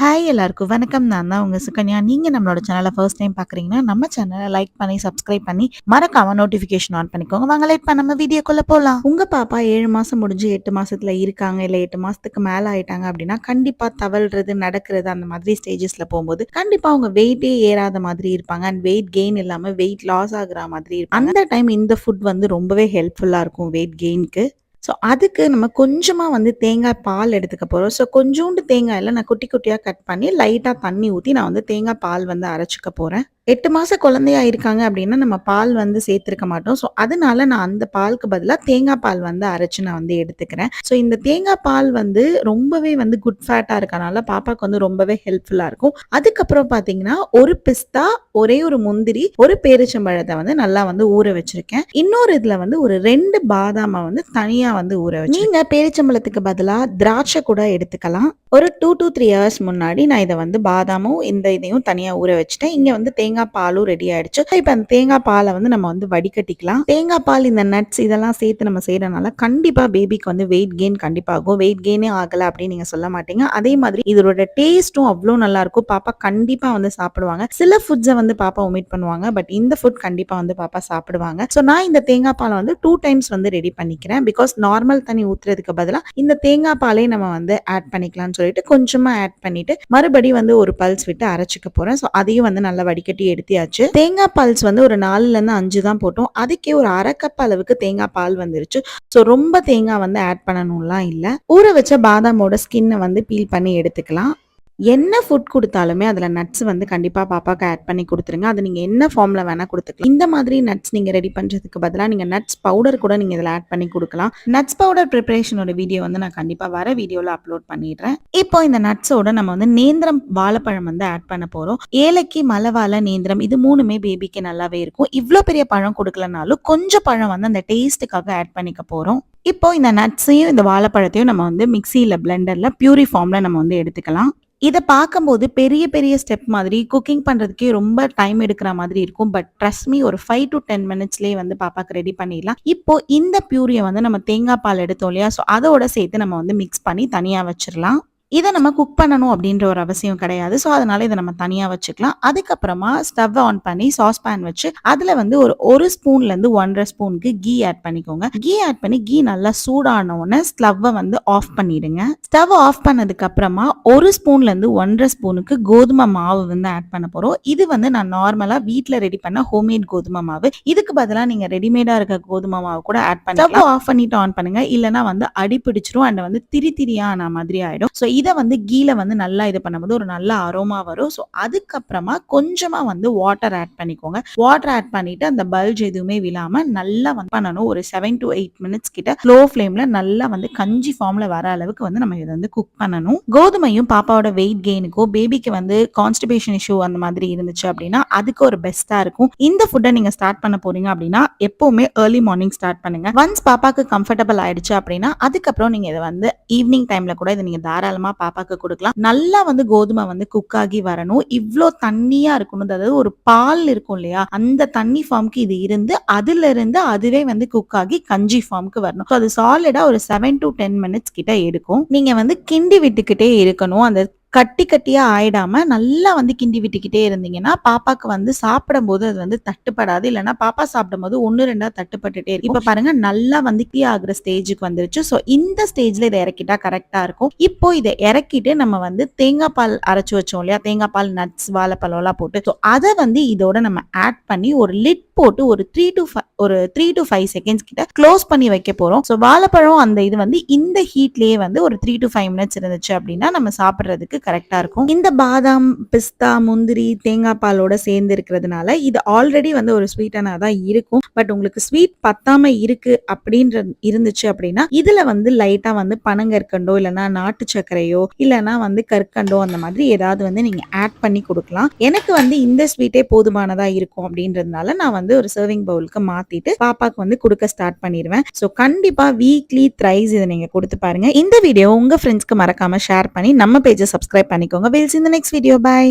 Hi எல்லாருக்கும் வணக்கம். நான் தான் உங்கள் சுகன்யா. நீங்கள் நம்மளோட சேனலை ஃபர்ஸ்ட் டைம் பார்க்குறீங்கன்னா நம்ம சேனலை லைக் பண்ணி சப்ஸ்கிரைப் பண்ணி மறக்காம நோட்டிஃபிகேஷன் ஆன் பண்ணிக்கோங்க. வாங்க லைட் பண்ணாம வீடியோக்குள்ளே போகலாம் உங்கள் பாப்பா ஏழு மாதம் முடிஞ்சு எட்டு மாதத்தில் இருக்காங்க இல்லை எட்டு மாதத்துக்கு மேலே ஆயிட்டாங்க அப்படின்னா கண்டிப்பாக தவழ்றது நடக்கிறது அந்த மாதிரி ஸ்டேஜஸில் போகும்போது கண்டிப்பாக அவங்க வெயிட்டே ஏறாத மாதிரி இருப்பாங்க. அண்ட் வெயிட் கெயின் இல்லாமல் வெயிட் லாஸ் ஆகுற மாதிரி இருக்கும் அந்த டைம் இந்த ஃபுட் வந்து ரொம்பவே ஹெல்ப்ஃபுல்லாக இருக்கும் வெயிட் கெயினுக்கு ஸோ அதுக்கு நம்ம கொஞ்சமாக வந்து தேங்காய் பால் எடுத்துக்க போகிறோம் ஸோ கொஞ்சோண்டு தேங்காயில் நான் குட்டி குட்டியாக கட் பண்ணி லைட்டாக தண்ணி ஊற்றி நான் வந்து தேங்காய் பால் வந்து அரைச்சிக்க போகிறேன் எட்டு மாத குழந்தையா இருக்காங்க அப்படின்னா நம்ம பால் வந்து சேர்த்துருக்க மாட்டோம். ஸோ அதனால நான் அந்த பாலுக்கு பதிலாக தேங்காய் பால் வந்து அரைச்சி நான் வந்து எடுத்துக்கிறேன். ஸோ இந்த தேங்காய் பால் வந்து ரொம்பவே வந்து குட் ஃபேட்டாக இருக்கனால பாப்பாவுக்கு வந்து ரொம்பவே ஹெல்ப்ஃபுல்லாக இருக்கும். அதுக்கப்புறம் பார்த்தீங்கன்னா ஒரு பிஸ்தா ஒரே ஒரு முந்திரி ஒரு பேரிச்சம்பழத்தை வந்து நல்லா வந்து ஊற வச்சிருக்கேன். இன்னொரு இதில் வந்து ஒரு ரெண்டு பாதாமை வந்து தனியாக வந்து ஊற வச்சு நீங்கள் பேரிச்சம்பழத்துக்கு பதிலாக திராட்சை கூட எடுத்துக்கலாம். ஒரு டூ டு த்ரீ ஹவர்ஸ் முன்னாடி நான் இதை வந்து பாதாமும் இந்த இதையும் தனியாக ஊற வச்சுட்டேன். இங்கே வந்து தேங்காய் தேங்காய் பாலும் ரெடி ஆயிடுச்சு. இப்போ அந்த தேங்காய் பாலை வந்து நம்ம வந்து வடிகட்டிக்கலாம். தேங்காய் பால் இந்த நட்ஸ் இதெல்லாம் சேர்த்து நம்ம செய்யறதுனால கண்டிப்பா பேபிக்கு வந்து வெயிட் கெயின் கண்டிப்பா ஆகும். வெயிட் கெயினே ஆகல அப்படின்னு நீங்க சொல்ல மாட்டீங்க. அதே மாதிரி இதோட டேஸ்ட்டும் அவ்வளோ நல்லா இருக்கும். பாப்பா கண்டிப்பா வந்து சாப்பிடுவாங்க. சில ஃபுட்ஸை வந்து பாப்பா ஒமிட் பண்ணுவாங்க. பட் இந்த ஃபுட் கண்டிப்பா வந்து பாப்பா சாப்பிடுவாங்க. ஸோ நான் இந்த தேங்காய் பாலை வந்து டூ டைம்ஸ் வந்து ரெடி பண்ணிக்கிறேன். பிகாஸ் நார்மல் தண்ணி ஊத்துறதுக்கு பதிலாக இந்த தேங்காய் பாலே நம்ம வந்து ஆட் பண்ணிக்கலாம்னு சொல்லிட்டு கொஞ்சமா ஆட் பண்ணிட்டு மறுபடியும் வந்து ஒரு பல்ஸ் விட்டு அரைச்சிக்க போறேன். ஸோ அதையும் வந்து நல்லா வடிகட்டி எடுத்தியாச்சு. தேங்காய் பால்ஸ் வந்து ஒரு நாலுல இருந்து அஞ்சு தான் போட்டோம். அதுக்கே ஒரு அரை கப் அளவுக்கு தேங்காய் பால் வந்துருச்சு. ஸோ ரொம்ப தேங்காய் வந்து ஆட் பண்ணணும்லாம் இல்லை. ஊற வச்ச பாதாமோட ஸ்கின்னை வந்து பீல் பண்ணி எடுத்துக்கலாம். என்ன ஃபுட் கொடுத்தாலுமே அதில் நட்ஸ் வந்து கண்டிப்பாக பாப்பாவுக்கு ஆட் பண்ணி கொடுத்துருங்க. அது நீங்கள் என்ன ஃபார்மில் வேணால் கொடுத்துக்கலாம். இந்த மாதிரி நட்ஸ் நீங்கள் ரெடி பண்ணுறதுக்கு பதிலாக நீங்கள் நட்ஸ் பவுடர் கூட நீங்கள் இதில் ஆட் பண்ணி கொடுக்கலாம். நட்ஸ் பவுடர் ப்ரிப்பரேஷனோட வீடியோ வந்து நான் கண்டிப்பாக வர வீடியோவில் அப்லோட் பண்ணிடுறேன். இப்போ இந்த நட்ஸோட நம்ம வந்து நேந்திரம் வாழைப்பழம் வந்து ஆட் பண்ண போகிறோம் ஏலக்கி மலவாழை நேந்திரம் இது மூணுமே பேபிக்கு நல்லாவே இருக்கும். இவ்வளோ பெரிய பழம் கொடுக்கலனாலும் கொஞ்சம் பழம் வந்து அந்த டேஸ்ட்டுக்காக ஆட் பண்ணிக்க போகிறோம் இப்போ இந்த நட்ஸையும் இந்த வாழைப்பழத்தையும் நம்ம வந்து மிக்சியில் பிளெண்டரில் பியூரி ஃபார்மில் நம்ம வந்து எடுத்துக்கலாம். இதை பார்க்கும்போது பெரிய பெரிய ஸ்டெப் மாதிரி குக்கிங் பண்ணுறதுக்கே ரொம்ப டைம் எடுக்கிற மாதிரி இருக்கும். பட் ட்ரஸ்ட் மீ ஒரு ஃபைவ் டு டென் மினிட்ஸ்லேயே வந்து பாப்பாக்கு ரெடி பண்ணிடலாம். இப்போ இந்த பியூரியை வந்து நம்ம தேங்காய் பால் எடுத்தோம் இல்லையா? ஸோ அதோட சேர்த்து நம்ம வந்து மிக்ஸ் பண்ணி தனியாக வச்சிடலாம். இதை நம்ம குக் பண்ணணும் அப்படின்ற ஒரு அவசியம் கிடையாது. ஸோ அதனால இதை நம்ம தனியாக வச்சுக்கலாம். அதுக்கப்புறமா ஸ்டவ் ஆன் பண்ணி சாஸ் பேன் வச்சு அதில் வந்து ஒரு ஒரு ஸ்பூன்லேருந்து ஒன்றரை ஸ்பூனுக்கு கீ ஆட் பண்ணிக்கோங்க. கீ ஆட் பண்ணி கீ நல்லா சூடான உடனே ஸ்டவ்வை வந்து ஆஃப் பண்ணிடுங்க. ஸ்டவ் ஆஃப் பண்ணதுக்கு அப்புறமா ஒரு ஸ்பூன்லேருந்து ஒன்றரை ஸ்பூனுக்கு கோதுமை மாவு வந்து ஆட் பண்ண போகிறோம் இது வந்து நான் நார்மலாக வீட்டில் ரெடி பண்ண ஹோம்மேட் கோதுமை மாவு. இதுக்கு பதிலாக நீங்கள் ரெடிமேடாக இருக்க கோதுமை மாவு கூட ஆட் பண்ணி ஸ்டவ் ஆஃப் பண்ணிட்டு ஆன் பண்ணுங்க. இல்லைனா வந்து அடி பிடிச்சிரும் அண்ட் வந்து திரி திரியா ஆன மாதிரி ஆயிடும். ஸோ இதை வந்து கீழ வந்து நல்லா இது பண்ணும்போது ஒரு நல்ல அரோமா வரும். ஸோ அதுக்கப்புறமா கொஞ்சமா வந்து வாட்டர் ஆட் பண்ணிக்கோங்க. வாட்டர் ஆட் பண்ணிட்டு அந்த பல்ஜ் எதுவுமே விழாம நல்லா வந்து பண்ணணும். ஒரு செவன் டு எயிட் மினிட்ஸ் கிட்ட ஸ்லோ ஃப்ளேம்ல நல்லா வந்து கஞ்சி ஃபார்ம்ல வர அளவுக்கு வந்து நம்ம இதை வந்து குக் பண்ணணும். கோதுமையும் பாப்பாவோட வெயிட் கெயினுக்கோ பேபிக்கு வந்து கான்ஸ்டிபேஷன் இஷ்யூ அந்த மாதிரி இருந்துச்சு அப்படின்னா அதுக்கு ஒரு பெஸ்டா இருக்கும். இந்த ஃபுட்டை நீங்க ஸ்டார்ட் பண்ண போறீங்க அப்படின்னா எப்பவுமே ஏர்லி மார்னிங் ஸ்டார்ட் பண்ணுங்க. ஒன்ஸ் பாப்பாக்கு கம்ஃபர்டபுள் ஆயிடுச்சு அப்படின்னா அதுக்கப்புறம் நீங்க இதை வந்து ஈவினிங் டைம்ல கூட இதை நீங்க தாராளமா பாப்பாக்கு கொடுக்கலாம். நல்லா வந்து கோதுமை வந்து குக் ஆகி வரணும். இவ்வளோ தண்ணியா இருக்கணும் அதாவது ஒரு பால் இருக்கும் இல்லையா? அந்த தண்ணி ஃபார்முக்கு இது இருந்து அதுல இருந்து அதுவே வந்து குக் ஆகி கஞ்சி ஃபார்முக்கு வரணும். அது சாலிடா ஒரு செவன் டு டென் மினிட்ஸ் கிட்ட எடுக்கும். நீங்க வந்து கிண்டி விட்டுக்கிட்டே இருக்கணும். அந்த கட்டி கட்டியா ஆயிடாம நல்லா வந்து கிண்டி விட்டுக்கிட்டே இருந்தீங்கன்னா பாப்பாக்கு வந்து சாப்பிடும் போது அது வந்து தட்டுப்படாது. இல்லைன்னா பாப்பா சாப்பிடும் போது ஒன்னு ரெண்டா தட்டுப்பட்டுட்டே இருக்கும். இப்ப பாருங்க நல்லா வந்து கீ ஆகுற ஸ்டேஜுக்கு வந்துருச்சு. ஸோ இந்த ஸ்டேஜ்ல இதை இறக்கிட்டா கரெக்டா இருக்கும். இப்போ இதை இறக்கிட்டு நம்ம வந்து தேங்காய் பால் அரைச்சு வச்சோம் இல்லையா? தேங்காய் பால் நட்ஸ் வாழைப்பழம் எல்லாம் போட்டு. ஸோ அதை வந்து இதோட நம்ம ஆட் பண்ணி ஒரு லிட் போட்டு ஒரு த்ரீ டு ஒரு த்ரீ டு ஃபைவ் செகண்ட்ஸ் கிட்ட க்ளோஸ் பண்ணி வைக்க போறோம். ஸோ வாழைப்பழம் அந்த இது வந்து இந்த ஹீட்லேயே வந்து ஒரு த்ரீ டு ஃபைவ் மினிட்ஸ் இருந்துச்சு அப்படின்னா நம்ம சாப்பிட்றதுக்கு கரெக்டாக இருக்கும். இந்த பாதாம் பிஸ்தா முந்திரி தேங்காய் பாலோட சேர்ந்து இருக்கிறதுனால இது ஆல்ரெடி வந்து ஒரு ஸ்வீட்டானா தான் இருக்கும். பட் உங்களுக்கு ஸ்வீட் பத்தாம இருக்கு அப்படின்ற இருந்துச்சு அப்படின்னா இதுல வந்து லைட்டா வந்து பனங்கற்கண்டோ இல்லைன்னா நாட்டு சர்க்கரையோ இல்லைன்னா வந்து கற்கண்டோ அந்த மாதிரி ஏதாவது வந்து நீங்க ஆட் பண்ணி கொடுக்கலாம். எனக்கு வந்து இந்த ஸ்வீட்டே போதுமானதா இருக்கும் அப்படின்றதுனால நான் வந்து ஒரு சர்விங் பவுலுக்கு மாத்திட்டு பாப்பாக்கு வந்து கொடுக்க ஸ்டார்ட் பண்ணிடுவேன். ஸோ கண்டிப்பா வீக்லி த்ரைஸ் இதை நீங்க கொடுத்து பாருங்க. இந்த வீடியோ உங்க ஃப்ரெண்ட்ஸ்க்கு மறக்காம ஷேர் பண்ணி நம்ம பேஜை சப்ஸ்கிரைப் பண்ணிக்கோங்க. வில்ஸ் இந்த நெக்ஸ்ட் வீடியோ பாய்